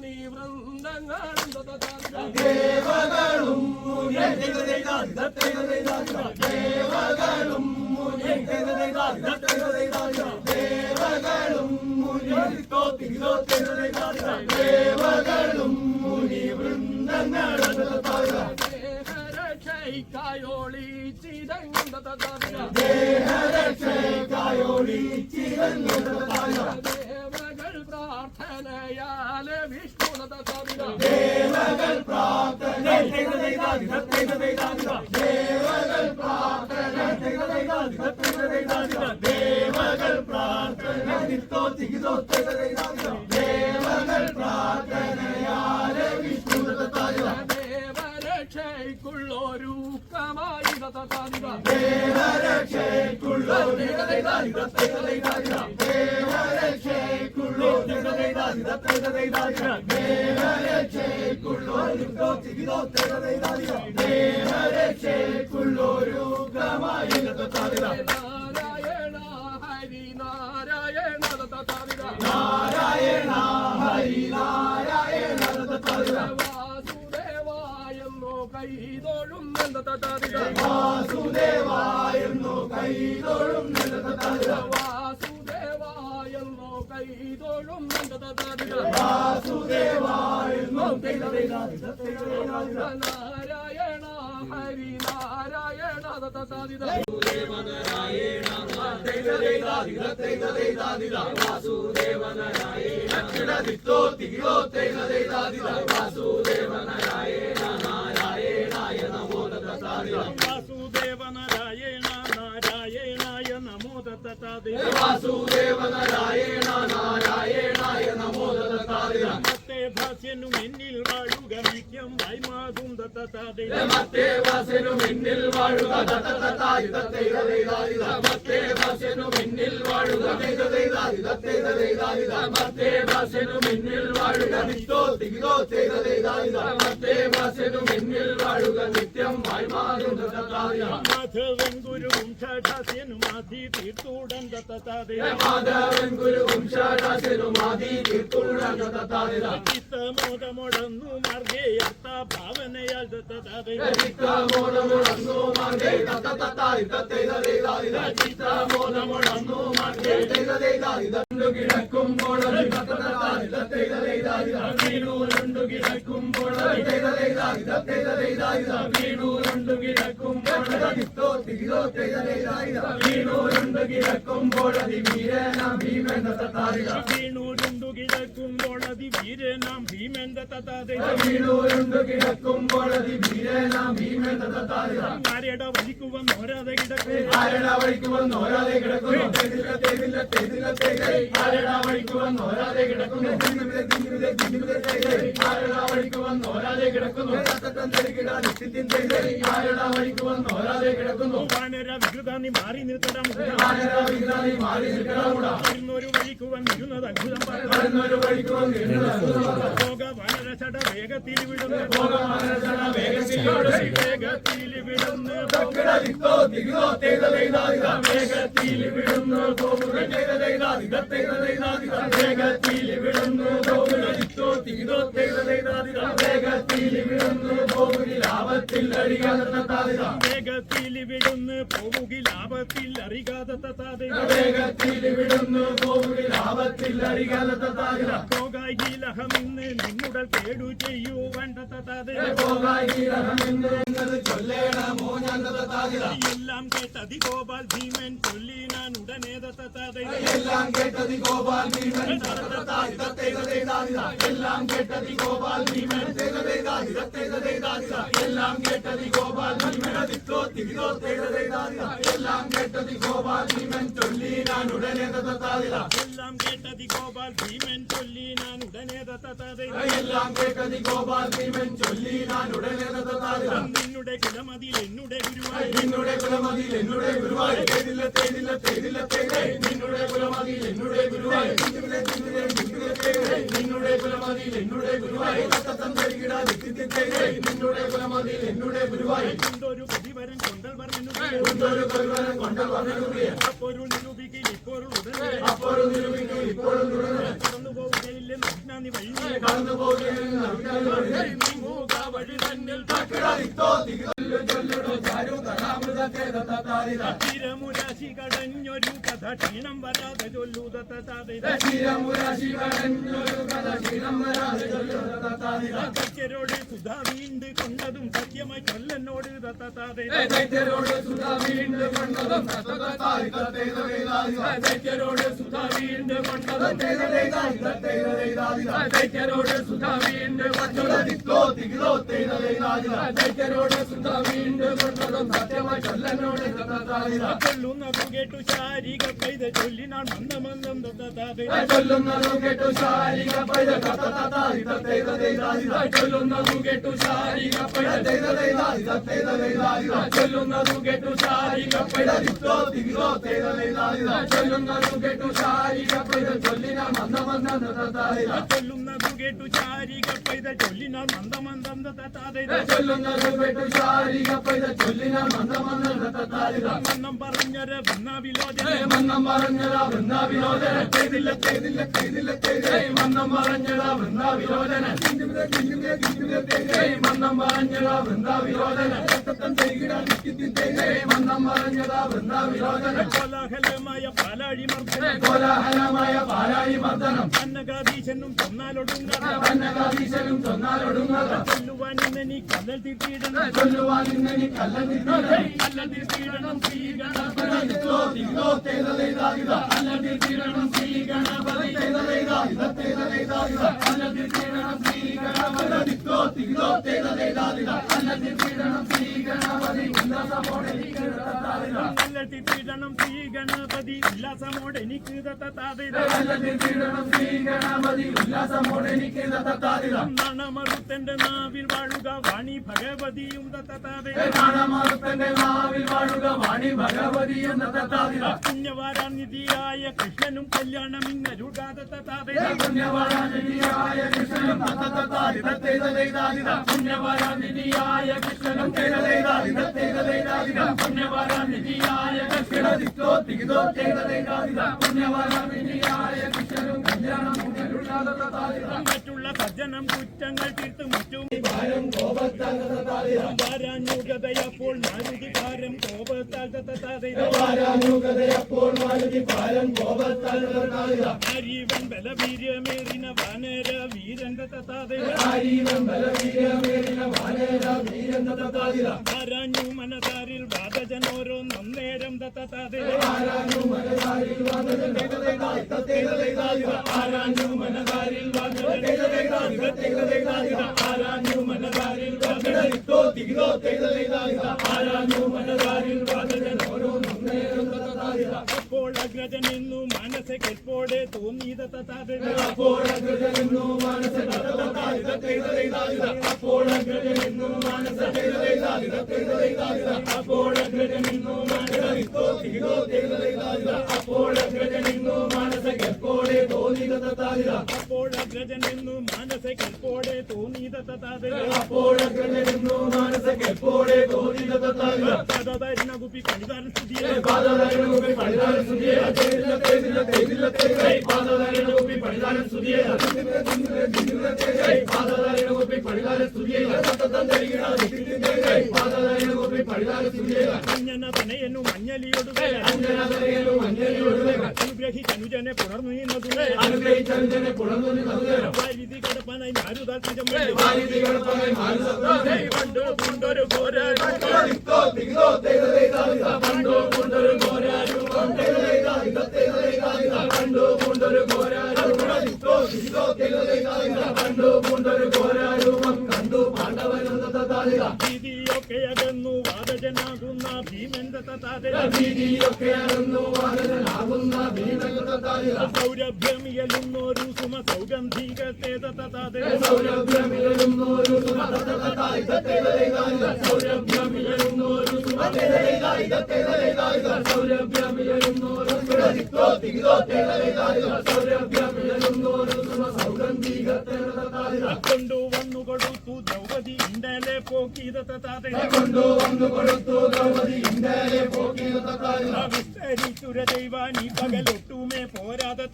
മുനി വൃന്ദങ്ങളും ദേവകളും ദേവകളും ദേവകളും ദേവകളും മുനി വൃന്ദങ്ങളും ദേഹരക്ഷൈക്കായോളി ചിരങ്ങും ദേഹരക്ഷകായോടി ചിരഞ്ജീവ ദേവകൾ പ്രാർത്ഥനയാലെ വിഷ്ണു തഥാ ദേവകൾ പ്രാർത്ഥന ദേവകൾ പ്രാർത്ഥന ദേവകൾ പ്രാർത്ഥന ദേവരക്ഷയ്ക്കുള്ള ദേവരക്ഷയ്ക്കുള്ള ദേവരക്ഷയ്ക്കുള്ളൊരു ഗ്രഹമായി നാരായണ ഹരി നാരായണ നാരായണ ഹരി നാരായണ കൈതൊഴും വാസുദേവായെന്നു കൈതൊഴും വാസുദേവായെന്നോ കൈതൊഴും വാസുദേവായെന്നു നാരായണ ഹരി നാരായണ തഥാ വാസുദേവനാരായണ നാരായണായ നമോ വാസുദേവ വാസുദേവനാരായണ നാരായണായ നമോ മത്തേ ഭാസ്യനും എന്നിൽ വാഴുക നിത്യം വൈമാകും തത്താതെ മത്തേ വാസനു മിന്നിൽ വാഴുക മത്തേ വാസനു മിന്നിൽ വാഴുക മത്തേ വാസനു മിന്നിൽ വാഴുക നിത്തോ തികിതോ മത്തേ വാസനു മിന്നിൽ വാഴുക നിത്യം വായ്മാകും മാധവൻ ഗുരുവും ഷാഠാസ്യനും ആദി തീർത്തൂടൻ തത്താതെ മാധവൻ ഗുരുവും ഷാടാസനും ആദി തീർത്തുള്ള ചിത്തമോദമൊടന്നു മാർഗേ അർത്ഥ ഭാവനയാൽ തത്താതെ ചിത്രമോദമുടന്നു മാർഗേ തത്തത്തായി തത്തേതേതാതി ചിത്രമോദമുടന്നു മാർഗേ തേതേതാതി കിടക്കുമ്പോൾ വീണൂരുണ്ടു കിടക്കുമ്പോൾ വീണൂരുണ്ടു കിടക്കുമ്പോൾ അതിവീരന ഭീമൻ തത്താരിക വീണൂരുണ്ടു അതിവീരനാം ഭീമൻ കിടക്കുമ്പോൾ അതിവീരന ഭീമൻ ആരുടെ വഴിക്ക് വന്നോരാതെ കിടക്കും. ആരടാ വഴിക്ക് വന്ന് ഓരാതെ തേകൈ ആരടാ വഴിക്ക് വന്ന് ഓരാതെ തേകൈ ആരടാ വഴിക്ക് വന്ന് ഓരാതെ കിടക്കുന്നു ആരടാ വഴിക്ക് വന്ന് ഓരാതെ കിടക്കുന്നു. വാനര വികൃത നീ മാറി നിർത്തണം ആരടാ വിഗ്രാനി മാറി നിൽക്കണമുടാ വരുന്നൊരു വഴിക്ക് വന്നിരുന്നത് അത്ഭുതം. പറഞ്ഞു വരുന്നൊരു വഴിക്ക് വന്ന് വേഗത്തിൽ വിടുന്നു ദിത്തോ ദിഗോ തേതലൈതാതിക വേഗത്തിൽ വിടുന്നു പോവുകിൽ ലാഭത്തിൽ അറിയാതെ തത്താതെ പോകായിലഹമിന്ന് നിന്നുടൽ കേടു ചെയ്യുവാൻ എല്ലാം കേട്ടതി ഗോപാൽ ഭീമൻ ചൊല്ലി ഞാൻ ഉടനെ എല്ലാം കേട്ടതി ഗോപാൽ ഭീമൻ എല്ലാം കേട്ടതി ഗോപാൽ ഭീമൻ ഗോപാൽ നിന്നുടെ എന്നുടെ ഗുരുവായി. നിന്നുടെ കുലമതിയിൽ എന്നുടെ ഗുരുവായി. നിന്നുടെ കുലമതിയിൽ എന്നുടെ ഗുരുവായി. നിന്നുടെ കുലമതിയിൽ എന്നുടെ ഗുരുവായി. തരികിടാ നിന്നുടെ കുലമതിയിൽ എന്നുടെ ഗുരുവായി. എന്തൊരു പ്രതിവരൻ കൊണ്ടൽ പറഞ്ഞു ഉണ്ടൊരു കരുവനം കൊണ്ട് പറഞ്ഞു പൊരുൾ നിരൂപിക്കൽ ഇപ്പോൾ ഉടനെ. അപ്പോഴും നിരൂപിക്കും ഇപ്പോഴും തുടർന്ന് കടന്നു പോവുകയില്ല നഗ്നാനി വഴി. കടന്നു പോകുകയും ഹേയ് നീങ്ങുക വഴി തന്നിൽ തക്കിടോ തികിലു ചൊല്ലുടോ ചാരു കഥാമൃതത്തേതാതിര ചിരമുരാശി കടഞ്ഞൊരു കഥ ക്ഷീണം വരാതെ ചൊല്ലുതത്താതെ ചിരമുരാശി കടഞ്ഞൊരു കഥ ക്ഷീണം വരാതെ ചൊല്ലുടോ താതിര. വീണ്ട് കൊണ്ടതും സത്യമായി കൊല്ലനോട് തത്താതെ ദൈത്യരോട് സുധാ കൊണ്ടതും ദൈത്യരോട് സുധാ വീണ്ടും കൊണ്ടതും ദൈത്യരോട് ദൈത്യരോട് സുധാ കൊണ്ടതും ദൈത്യരോട് സുധാ വീണ്ടും കൊണ്ടതും സത്യമായി Let me കേട്ടു ശാരിക മന്ദമന്ദം ചൊല്ലുന്നതു കേട്ടു ശാരിക പൈത ചൊല്ലുന്നതു കേട്ടു ശാരിക പൈത ചൊല്ലുന്നതു കേട്ടു ശാരിക പൈത ചൊല്ലുന്നതു കേട്ടു ശാരിക പൈത ചൊല്ലിന മന്ദമന്ദം താതിര കേട്ടു ശാരിക പെയ്ത ചൊല്ലിനാൾ മന്ദമന്ദം തത്താതെ കേട്ടു ശാരിക പൈത ചൊല്ലിന മന്ദമന്ദം മന്ദം പറഞ്ഞൊരു വന്ന വിലോചന മന്നം പറഞ്ഞതാ വൃന്ദാവിനോദന ചെയ്തില്ല ചെയ്തില്ല ചെയ്തില്ല ചെയ്തേ മന്നം പറഞ്ഞതാ വൃന്ദാവിനോദന മന്നം പറഞ്ഞതാ വൃന്ദാവിനോദന മന്നം പറഞ്ഞതാ വൃന്ദാവിനോദന കോലാഹലമായ പാലാഴി മർദ്ദനം. കോലാഹലമായ പാലാഴി മർദ്ദനം. അന്നകാധീശനും തന്നാലൊടുങ്ങാതെ കന്നകാധീശനും ചൊന്നാലൊടുങ്ങാത കൊല്ലുവാൻ ഇന്നെനി കല്ലൽ തീർത്തിയിടണം. ചൊല്ലുവാൻ ഇന്നനി കല്ലൽ തീർത്തിയിടണം. അല്ലതി തീരണം ശ്രീ ഗണപതി ഉല്ലാസമോടെ ശ്രീ ഗണപതി മണമറുത്തന്റെ നാവിൽ വാഴുക വാണി ഭഗവതിയും തത്താതിത പുണ്യവാരാനിധിയായ കൃഷ്ണനും കല്യാണം ഇന്നരുകാതെ തത്താതെ. പുണ്യവാരാനിധിയായ കൃഷ്ണനും തേതലേതാതിത പുണ്യവാരാനിധിയായ കൃഷ്ണ തിക്കോ തികിതോ തേതലേതാതിത മറ്റുള്ള സജ്ജനം കുറ്റങ്ങൾ തീർത്ത് മുറ്റും. ഭാരം കോപത്താൽ തത്താതിത വാരാനുഗതയപ്പോൾ മാരുതി ഭാരം കോപത്താൽ ഭാരാനുഗതയപ്പോൾ മാരുതി ഭാരം കോപത്താൽ ആരീവൻ ബലവീര്യമേറിന വാനര വീരൻ തത്താതെ ആരീവൻ ബലവീരമേറിന വാനര വീരൻ ആരാഞ്ഞു മനതാരിൽ വാദജനോരോ നന്നേരം തത്താതെ ആരാഞ്ഞു മനതാരിൽ തേതലേതാതിത ആരാഞ്ഞു മനതാരിൽ ആരാഞ്ഞു മനതാരിൽ ആരാഞ്ഞു മനതാരിൽ ഓരോ അപ്പോൾ അഗ്രജനെന്നു മനസ്സെ കെൽപ്പോടെ തോന്നിയത് അപ്പോൾ അഗ്രജനെന്നു മനസ്സ അഗ്രജനെന്നു മനസ്സെ കെൽപ്പോടെ തോന്നിയത് തത്താതെ അപ്പോൾ അഗ്രജനെന്നു മനസ്സ കെപ്പോടെ തോന്നിത തത്താതിത പദതരിണ കുപ്പി കണിതാരൻ സ്തുതിയെ പാദധാരണകുപ്പി പണിതാരൻ സ്തുതിയെ തേതില്ല തേതില്ല പണിതാരൻ സ്തുതിയെ പാദധാരണകുപ്പി പണിതാരൻ അനുഗ്രഹിച്ചനുജനെ പുണർന്നു നിന്നതുവേ അനുഗ്രഹിച്ചനുജനെ പുണർന്നു നൽകുകയോ വാരിതി കടപ്പനായി മാരുതാൽ തിജം വായുതികളെ മാനസ പണ്ട് കൊണ്ടൊരു പോരാട്ടം തിക്കോ തിക്കോ തേതലേതാതിത പണ്ടോ കൊണ്ടൊരു തേതലേതാതിത പണ്ടോ കൊണ്ടൊരു ഘോരാരൂപം പണ്ടോ കൊണ്ടൊരു ഘോരാരൂപം കണ്ടു ഭീതിയൊക്കെ അകന്നു വാദജനാകുന്ന ഭീമൻ തത്താതെ ഭീതിയൊക്കെ അകന്നു വാദനാകുന്ന ഭീമനന്ദതാതിത സൗരഭ്യമിയലുന്നൊരു സുമ സൗഗന്ധികത്തെ തേതലേതാതിത സൗരഭ്യമിഴുന്നോരു സുമ തേതലേതാതിത കൊണ്ടുവന്നു കൊടുത്തു പോക്കീത തത്താതെ കൊണ്ടുവന്നു കൊടുത്തു ദ്രൗപതി തത്താതെ വിസ്തരിച്ചുര ദൈവാനി പകലൊട്ടുമേ പോരാതെ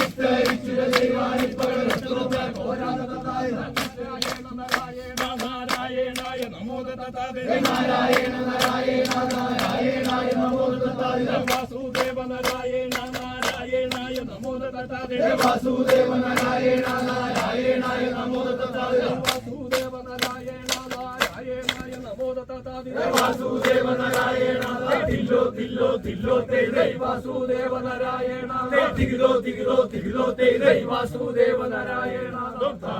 വിസ്തരിച്ചുര ദൈവാനിപ്പകലൊട്ടുമേ പോരാതെ തത്താതെ നാരായണായ നമോ തത്താതെ നാരായണ നാരായണ നാരായണായ നമോ തത്താതെ വാസുദേവ നാരായണ നാരായണായ നമോ തത്താതെ വാസുദേവ നാരായണ നാരായണായ നമോ തത്താതെ വാസുദേവ നാരായണ നാരായണായ നമോ തത്താതി വാസുദേവ നാരായണ തില്ലോ തില്ലോ തില്ലോ തേ വാസുദേവ നാരായണ തികിലോ തികിലോ തികിലോ തേ വാസുദേവ നാരായണ ദുഃഖാ